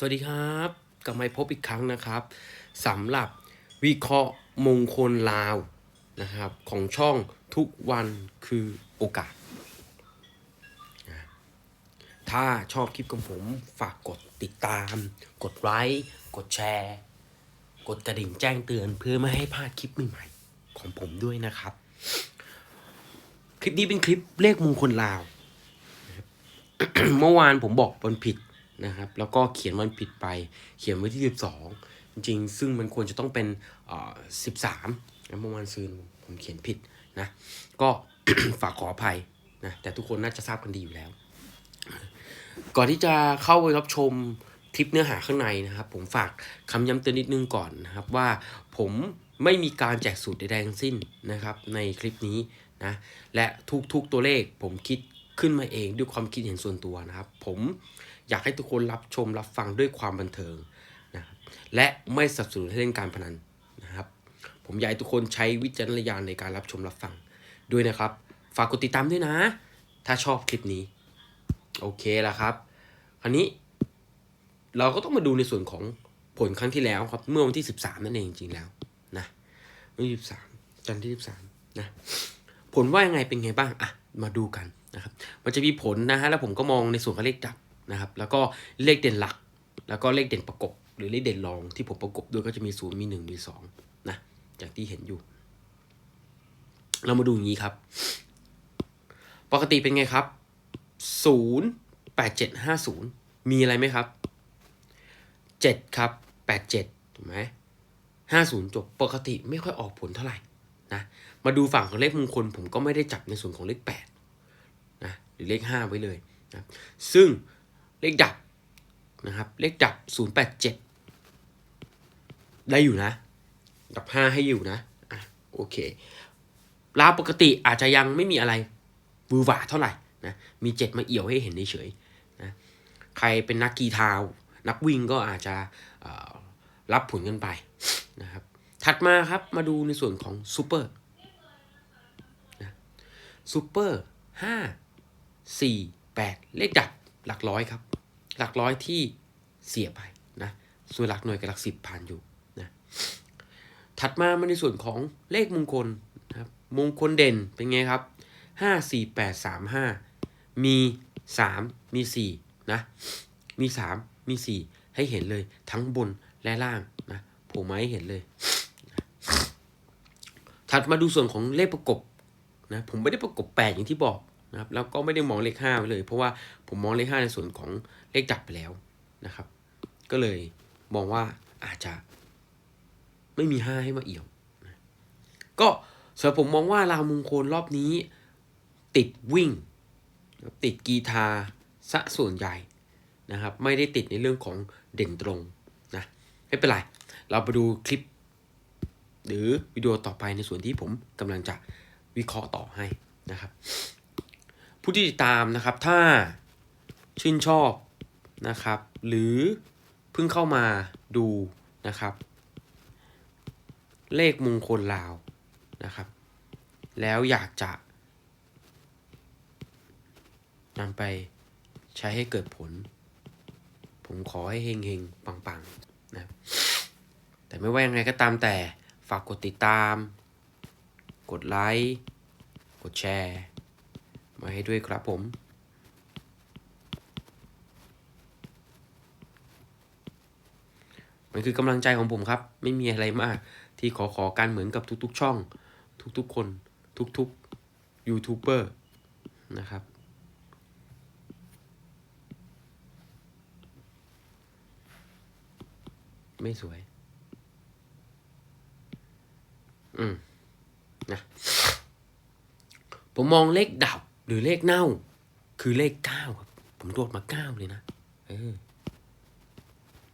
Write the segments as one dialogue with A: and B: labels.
A: สวัสดีครับกลับมาพบอีกครั้งนะครับสำหรับวิเคราะห์มงคลลาวนะครับของช่องทุกวันคือโอกาสนะถ้าชอบคลิปของผมฝากกดติดตาม กดไลค์กดแชร์ กดกระดิ่งแจ้งเตือนเพื่อไม่ให้พลาดคลิปใหม่ๆของผมด้วยนะครับ คลิปนี้เป็นคลิปเลขมงคลลาว เมื่อวานผมบอกวันผิด นะครับ แล้วก็เขียนวันผิดไป เขียนไว้ที่ 12 จริงๆ ซึ่งมันควรจะต้องเป็นเอ่อ13นเมื่อวานซืนผมเขียนผิดนะ ก็ฝากขออภัยนะ แต่ทุกคนน่าจะทราบกันดีอยู่แล้ว ก่อนที่จะเข้าไปรับชมคลิปเนื้อหาข้างในนะครับ ผมฝากคำย้ำเตือนนิดนึงก่อนนะครับว่าผมไม่มีการแจกสูตรใดๆทั้งสิ้นนะครับ ในคลิปนี้นะและทุกๆตัวเลขผมคิดขึ้นมาเองด้วยความคิดเห็นส่วนตัวนะครับ ผม อยากให้ทุกคนรับชมรับฟังด้วยความบันเทิงนะครับและไม่สนับสนุนให้เล่นการพนันนะครับ ผมอยากให้ทุกคนใช้วิจารณญาณในการรับชมรับฟังด้วยนะครับ ฝากกดติดตามด้วยนะ ถ้าชอบคลิปนี้ โอเคแล้วครับ คราวนี้เราก็ต้องมาดูในส่วนของผลครั้งที่แล้วครับ เมื่อวันที่ 13 นั่นเองจริงๆแล้วนะวันที่13 จันทร์ที่ 13 นะ ผลว่ายังไงเป็นไงบ้าง อะ มาดูกันนะครับ มันจะมีผลนะฮะ แล้วผมก็มองในส่วนของเลขดับ นะครับ แล้วก็เลขเด่นหลัก แล้วก็เลขเด่นประกบ หรือเลขเด่นรองที่ผมประกบด้วยก็จะมีศูนย์มีหนึ่งมีสองนะอย่างที่เห็นอยู่ เรามาดูอย่างนี้ครับ ปกติเป็นไงครับศูนย์แปดเจ็ดห้าศูนย์มีอะไรไหมครับเจ็ดครับแปดเจ็ดถูกไหมห้าศูนย์จบปกติไม่ค่อยออกผลเท่าไหร่นะมาดูฝั่งของเลขมงคลผมก็ไม่ได้จับในส่วนของเลขแปดนะหรือเลขห้าไว้เลยนะซึ่ง เลขดับนะครับ เลขดับศูนย์แปดเจ็ดได้อยู่นะ ดับห้าให้อยู่นะอะโอเคลาวปกติอาจจะยังไม่มีอะไรวือหวาเท่าไหร่นะมีเจ็ดมาเอี่ยวให้เห็นเฉยๆนะใครเป็นนักกีฬานักวิ่งก็อาจจะรับผลกันไปนะครับ ถัดมาครับมาดูในส่วนของซูเปอร์นะซูเปอร์ห้าสี่แปดเลขดับหลักร้อยครับ หลักร้อยที่เสียไปนะส่วนหลักหน่วยกับหลักสิบผ่านอยู่นะถัดมามาในส่วนของเลขมงคลนะครับมงคลเด่นเป็นไงครับห้าสี่แปดสามห้ามีสามมีสี่นะมีสามมีสี่ให้เห็นเลยทั้งบนและล่างนะผมมาให้เห็นเลย ถัดมาดูส่วนของเลขประกบนะผมไม่ได้ประกบแปดอย่างที่บอก นะครับแล้วก็ไม่ได้มองเลขห้าไว้เลย เพราะว่าผมมองเลขห้าในส่วนของเลขดับไปแล้วนะครับ ก็เลยมองว่าอาจจะไม่มีห้าให้มาเอี่ยวนะก็สำหรับผมมองว่าลาวมงคลรอบนี้ติดวิ่ง ติดกีทาซะส่วนใหญ่นะครับ ไม่ได้ติดในเรื่องของเด่นตรงนะไม่เป็นไร เราไปดูคลิป หรือวิดีโอต่อไปในส่วนที่ผมกำลังจะวิเคราะห์ต่อให้นะครับ ผู้ที่ติดตามนะครับ ถ้าชื่นชอบนะครับ หรือเพิ่งเข้ามาดูนะครับ เลขมงคลลาวนะครับ แล้วอยากจะนำไปใช้ให้เกิดผล ผมขอให้เฮงเฮงๆปังๆนะแต่ไม่ว่ายังไงก็ตามแต่ฝากกดติดตาม กดไลค์ กดแชร์ มาให้ด้วยครับผมมันคือกำลังใจของผมครับ ไม่มีอะไรมาก ที่ขอขอกันเหมือนกับทุกๆช่อง ทุกๆคน ทุกๆยูทูบเบอร์นะครับไม่สวย อืม นะ ผมมองเลขดับ หรือเลขเน่า คือเลขเก้าครับ ผมโดดมาเก้าเลยนะเออ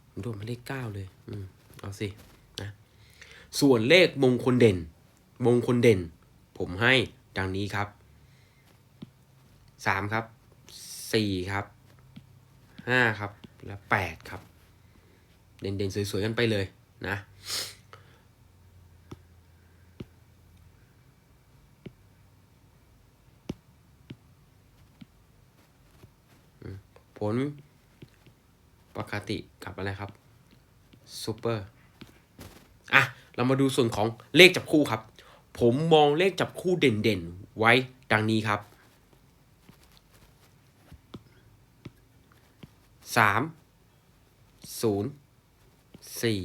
A: ผมโดดมาเลขเก้าเลย อืมเอาสินะส่วนเลขมงคลเด่น มงคลเด่น ผมให้ดังนี้ครับสามครับสี่ครับห้าครับ และแปดครับ เด่นๆ สวยๆ กันไปเลยนะ ผ ลปกติกับอะไรครับซูเปอร์อะ เรามาดูส่วนของเลขจับคู่ครับ ผมมองเลขจับคู่เด่นๆ ไว้ดังนี้ครับสามศูนย์สี่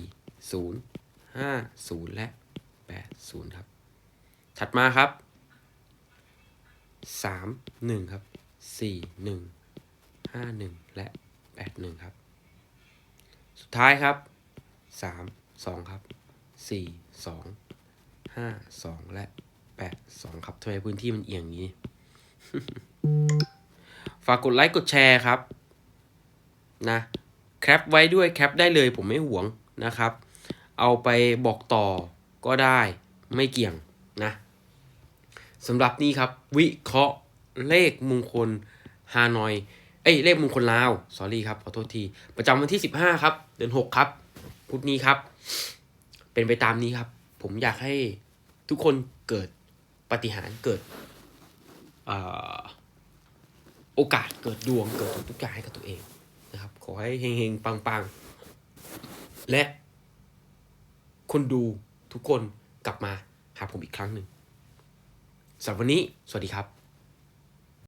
A: ศูนย์ห้าศูนย์และแปดศูนย์ครับ ถัดมาครับสามหนึ่งครับสี่หนึ่ง ห้าหนึ่งและแปดหนึ่งครับ สุดท้ายครับสามสองครับสี่สองห้าสองและแปดสองครับทำไมพื้นที่มันเอียงอย่างนี้ ฝากกดไลค์กดแชร์ครับ นะแคปไว้ด้วยแคปได้เลยผมไม่หวงนะครับ เอาไปบอกต่อก็ได้ไม่เกี่ยงนะสำหรับนี่ครับ วิเคราะห์เลขมงคลฮานอย เอ้ยเลขมงคลลาวสอรี่ครับขอโทษที ประจำวันที่15ครับ เดือน6ครับพุธนี้ครับ เป็นไปตามนี้ครับ ผมอยากให้ทุกคนเกิดปฏิหารเกิดอโอกาสเกิดดวงเกิดทุกอย่างให้กับตัวเองนะครับ ขอให้เฮงๆปังๆ และคนดูทุกคนกลับมาหาผมอีกครั้งหนึ่งสำหรับวันนี้ สวัสดีครับ